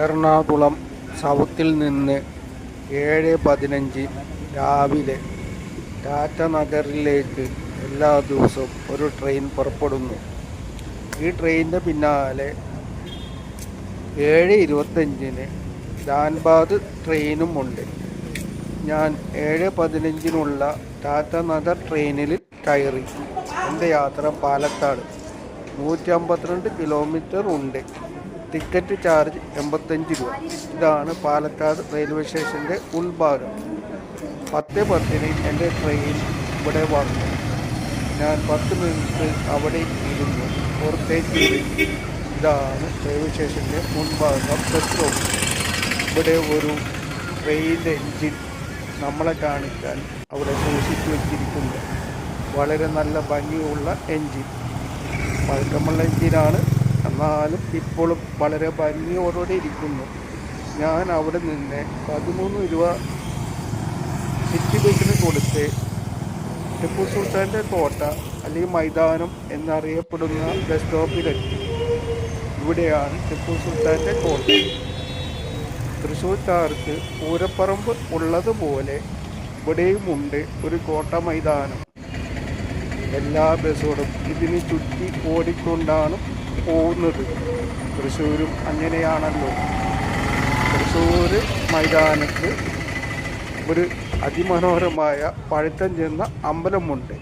എറണാകുളം സൗത്തിൽ നിന്ന് ഏഴ് പതിനഞ്ച് രാവിലെ ടാറ്റ നഗറിലേക്ക് എല്ലാ ദിവസവും ഒരു ട്രെയിൻ പുറപ്പെടുന്നു. ഈ ട്രെയിനിന്റെ പിന്നാലെ ഏഴ് ഇരുപത്തഞ്ചിന് ധാൻബാദ് ട്രെയിനും ഉണ്ട്. ഞാൻ ഏഴ് പതിനഞ്ചിനുള്ള ടാറ്റ നഗർ ട്രെയിനിൽ കയറി. എന്റെ യാത്ര പാലക്കാട്. നൂറ്റി അമ്പത്തിരണ്ട് കിലോമീറ്റർ ഉണ്ട്. ടിക്കറ്റ് ചാർജ് എൺപത്തഞ്ച് രൂപ. ഇതാണ് പാലക്കാട് റെയിൽവേ സ്റ്റേഷന്റെ ഉൾഭാഗം. പത്ത് പത്തിന് എന്റെ ട്രെയിൻ ഇവിടെ വന്നു. ഞാൻ പത്ത് മിനിറ്റ് അവിടെ ഇരുന്നു. പുറത്തേക്ക് ഇതാണ് റെയിൽവേ സ്റ്റേഷന്റെ മുൻഭാഗം പെട്രോൾ. ഇവിടെ ഒരു ട്രെയിനിന്റെ എഞ്ചിൻ നമ്മളെ കാണിക്കാൻ അവിടെ സൂക്ഷിച്ചു വെച്ചിരിക്കുന്നു വളരെ നല്ല ഭംഗിയുള്ള എഞ്ചിൻ പഴക്കമുള്ള എൻജിനാണ്. എന്നാലും ഇപ്പോഴും വളരെ ഭംഗിയോടുകൂടി ഇരിക്കുന്നു. ഞാൻ അവിടെ നിന്ന് പതിമൂന്ന് രൂപ സിറ്റി ബൈക്കിന് കൊടുത്ത് ടിപ്പു സുൽത്താന്റെ കോട്ട അല്ലെങ്കിൽ മൈതാനം എന്നറിയപ്പെടുന്ന ബസ് സ്റ്റോപ്പിലെത്തി ഇവിടെയാണ് ടിപ്പു സുൽത്താന്റെ കോട്ട. തൃശ്ശൂർക്കാർക്ക് പൂരപ്പറമ്പ് ഉള്ളതുപോലെ ഇവിടെയുമുണ്ട് ഒരു കോട്ട മൈതാനം. എല്ലാ ബസ്സുകളും ഇതിന് ചുറ്റി ഓടിക്കൊണ്ടാണ് പോകുന്നത്. തൃശ്ശൂരും അങ്ങനെയാണല്ലോ. തൃശ്ശൂർ മൈതാനത്ത് ഒരു അതിമനോഹരമായ പഴുത്തം ചെന്ന അമ്പലമുണ്ട്.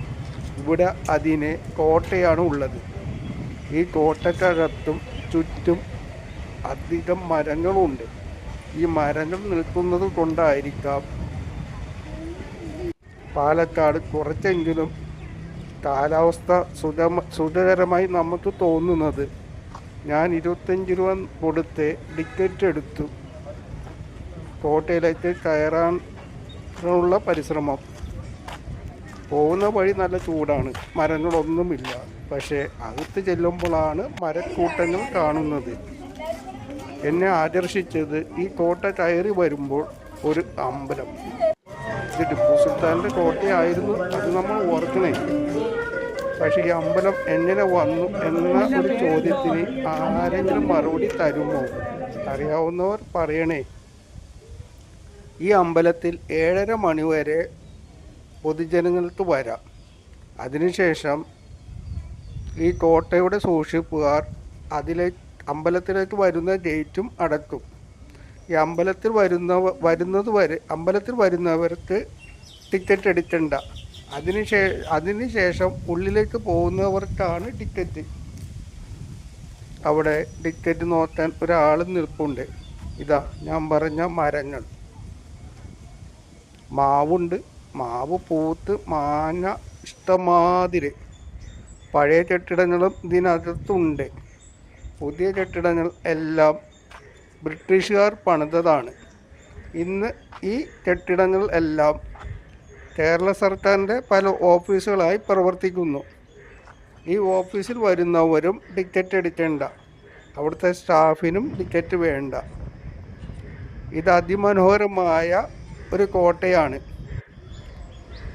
ഇവിടെ അതിനെ കോട്ടയാണ് ഉള്ളത്. ഈ കോട്ടക്കകത്തും ചുറ്റും അധികം മരങ്ങളുണ്ട്. ഈ മരങ്ങൾ നിൽക്കുന്നത് കൊണ്ടായിരിക്കാം. പാലക്കാട് കുറച്ചെങ്കിലും കാലാവസ്ഥ സുഖമ സുഖകരമായി നമുക്ക് തോന്നുന്നത്. ഞാൻ ഇരുപത്തഞ്ച് രൂപ കൊടുത്ത് ടിക്കറ്റ് എടുത്തു. കോട്ടയിലേക്ക് കയറാനുള്ള പരിശ്രമം. പോകുന്ന വഴി നല്ല ചൂടാണ്. മരങ്ങളൊന്നുമില്ല. പക്ഷേ അകത്ത് ചെല്ലുമ്പോഴാണ് മരക്കൂട്ടങ്ങൾ കാണുന്നത്. എന്നെ ആകർഷിച്ചത് ഈ കോട്ട കയറി വരുമ്പോൾ ഒരു അമ്പലം. ഇത് ടിപ്പു സുൽത്താന്റെ കോട്ടയായിരുന്നു അത് നമ്മൾ ഓർക്കണേ. പക്ഷേ ഈ അമ്പലം എങ്ങനെ വന്നു എന്ന ഒരു ചോദ്യത്തിന് ആരെങ്കിലും മറുപടി തരുമോ? അറിയാവുന്നവർ പറയണേ. ഈ അമ്പലത്തിൽ ഏഴര മണി വരെ പൊതുജനങ്ങൾക്ക് വരാം. അതിനുശേഷം ഈ കോട്ടയുടെ സൂക്ഷിപ്പുകാർ അതിലെ അമ്പലത്തിലേക്ക് വരുന്ന ഗേറ്റും അടക്കും ഈ അമ്പലത്തിൽ വരുന്ന വരുന്നത് വരെ അമ്പലത്തിൽ വരുന്നവർക്ക് ടിക്കറ്റ് എടുക്കണ്ട. അതിന് ശേ അതിന് ശേഷം ഉള്ളിലേക്ക് പോകുന്നവർക്കാണ് ടിക്കറ്റ്. അവിടെ ടിക്കറ്റ് നോക്കാൻ ഒരാൾ നിൽപ്പുണ്ട്. ഇതാ ഞാൻ പറഞ്ഞ മരങ്ങൾ. മാവുണ്ട്. മാവ് പൂത്ത് മാഞ്ഞ ഇഷ്ടമാതിരി. പഴയ കെട്ടിടങ്ങളും ഇതിനകത്തുണ്ട്. പുതിയ കെട്ടിടങ്ങൾ എല്ലാം ബ്രിട്ടീഷുകാർ പണിതതാണ്. ഇന്ന് ഈ കെട്ടിടങ്ങൾ എല്ലാം കേരള സർക്കാരിന്റെ പല ഓഫീസുകളായി പ്രവർത്തിക്കുന്നു. ഈ ഓഫീസിൽ വരുന്നവരും ടിക്കറ്റ് എടുക്കേണ്ട. അവിടുത്തെ സ്റ്റാഫിനും ടിക്കറ്റ് വേണ്ട. ഇത് അതിമനോഹരമായ ഒരു കോട്ടയാണ്.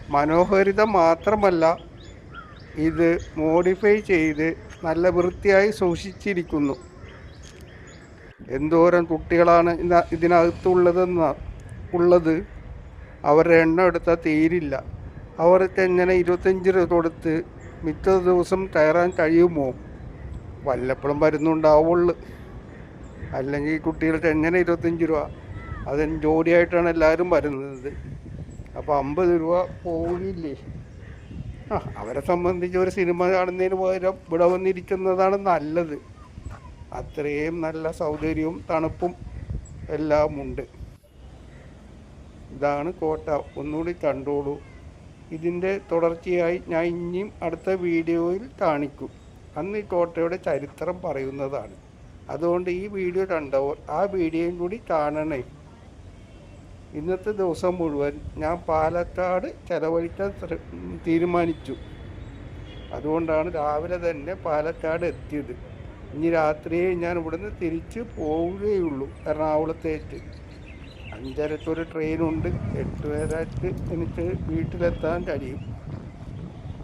മനോഹരിത മാത്രമല്ല ഇത് മോഡിഫൈ ചെയ്ത് നല്ല വൃത്തിയായി സൂക്ഷിച്ചിരിക്കുന്നു. എന്തോരം കുട്ടികളാണ് ഇതിനകത്തുള്ളതെന്ന ഉള്ളത്. അവരുടെ എണ്ണം എടുത്താൽ തീരില്ല. അവർക്ക് എങ്ങനെ ഇരുപത്തഞ്ച് രൂപ കൊടുത്ത് മിക്ക ദിവസം കയറാൻ കഴിയുമോ? വല്ലപ്പോഴും വരുന്നുണ്ടാവുള്ളൂ. അല്ലെങ്കിൽ കുട്ടികൾക്ക് എങ്ങനെ ഇരുപത്തഞ്ച് രൂപ? അതിന് ജോലിയായിട്ടാണ് എല്ലാവരും വരുന്നത്. അപ്പോൾ അമ്പത് രൂപ പോവില്ലേ? ആ അവരെ സംബന്ധിച്ച് ഒരു സിനിമ കാണുന്നതിന് പകരം ഇവിടെ വന്നിരിക്കുന്നതാണ് നല്ലത്. അത്രയും നല്ല സൗകര്യവും തണുപ്പും എല്ലാം ഉണ്ട് ഇതാണ് കോട്ട. ഒന്നുകൂടി കണ്ടോളൂ. ഇതിന്റെ തുടർച്ചയായി ഞാൻ ഇനിയും അടുത്ത വീഡിയോയിൽ കാണിക്കും. അന്ന് ഈ കോട്ടയുടെ ചരിത്രം പറയുന്നതാണ്. അതുകൊണ്ട് ഈ വീഡിയോ കണ്ടവർ ആ വീഡിയോയും കൂടി കാണണേ. ഇന്നത്തെ ദിവസം മുഴുവൻ ഞാൻ പാലക്കാട് ചെലവഴിക്കാൻ തീരുമാനിച്ചു. അതുകൊണ്ടാണ് രാവിലെ തന്നെ പാലക്കാട് എത്തിയത്. ഇനി രാത്രിയെ ഞാൻ ഇവിടുന്ന് തിരിച്ച് പോവുകയുള്ളൂ എറണാകുളത്തേക്ക്. അഞ്ചരത്തൊരു ട്രെയിനുണ്ട് എട്ട് പേരായിട്ട് എനിക്ക് വീട്ടിലെത്താൻ കഴിയും.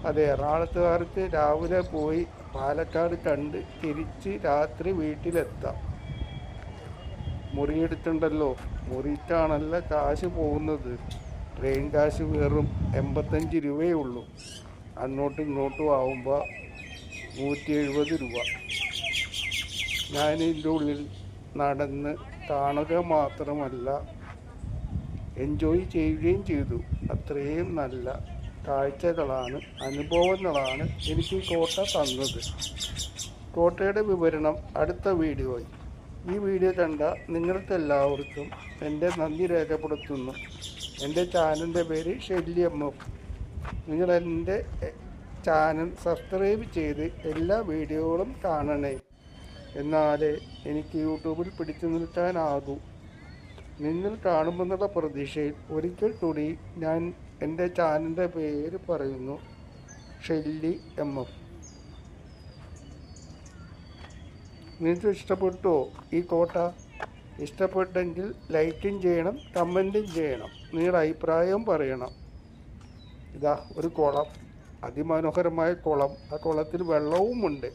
അതെ എറണാകുളത്തുകാർക്ക് രാവിലെ പോയി പാലക്കാട് കണ്ട് തിരിച്ച് രാത്രി വീട്ടിലെത്താം. മുറിയെടുത്തുണ്ടല്ലോ മുറിയിട്ടാണല്ല കാശ് പോകുന്നത്. ട്രെയിൻ കാശ് വെറും എൺപത്തഞ്ച് രൂപയേ ഉള്ളൂ. അങ്ങോട്ടും ഇങ്ങോട്ടും ആവുമ്പോൾ നൂറ്റി എഴുപത് രൂപ. ഞാൻ ഇതിന്റെ ഉള്ളിൽ നടന്ന് കാണുക മാത്രമല്ല എൻജോയ് ചെയ്യുകയും ചെയ്തു. അത്രയും നല്ല കാഴ്ചകളാണ് അനുഭവങ്ങളാണ് എനിക്ക് കോട്ട തന്നത്. കോട്ടയുടെ വിവരണം അടുത്ത വീഡിയോയിൽ. ഈ വീഡിയോ കണ്ട നിങ്ങൾക്കെല്ലാവർക്കും എന്റെ നന്ദി രേഖപ്പെടുത്തുന്നു. എന്റെ ചാനലിന്റെ പേര് ഷെല്ലി എം എഫ് നിങ്ങൾ എന്റെ ചാനൽ സബ്സ്ക്രൈബ് ചെയ്ത് എല്ലാ വീഡിയോകളും കാണണേ. എന്നാലേ എനിക്ക് യൂട്യൂബിൽ പിടിച്ചു നിൽക്കാനാകൂ. നിങ്ങൾ കാണുമെന്നുള്ള പ്രതീക്ഷയിൽ ഒരിക്കൽ കൂടി ഞാൻ എന്റെ ചാനലിന്റെ പേര് പറയുന്നു ഷെല്ലി എം എഫ് നിങ്ങൾക്ക് ഇഷ്ടപ്പെട്ടോ ഈ കോട്ട? ഇഷ്ടപ്പെട്ടെങ്കിൽ ലൈക്കും ചെയ്യണം കമന്റും ചെയ്യണം നിങ്ങളുടെ അഭിപ്രായവും പറയണം. ഇതാ ഒരു കുളം അതിമനോഹരമായ കുളം. ആ കുളത്തിൽ വെള്ളവുമുണ്ട്.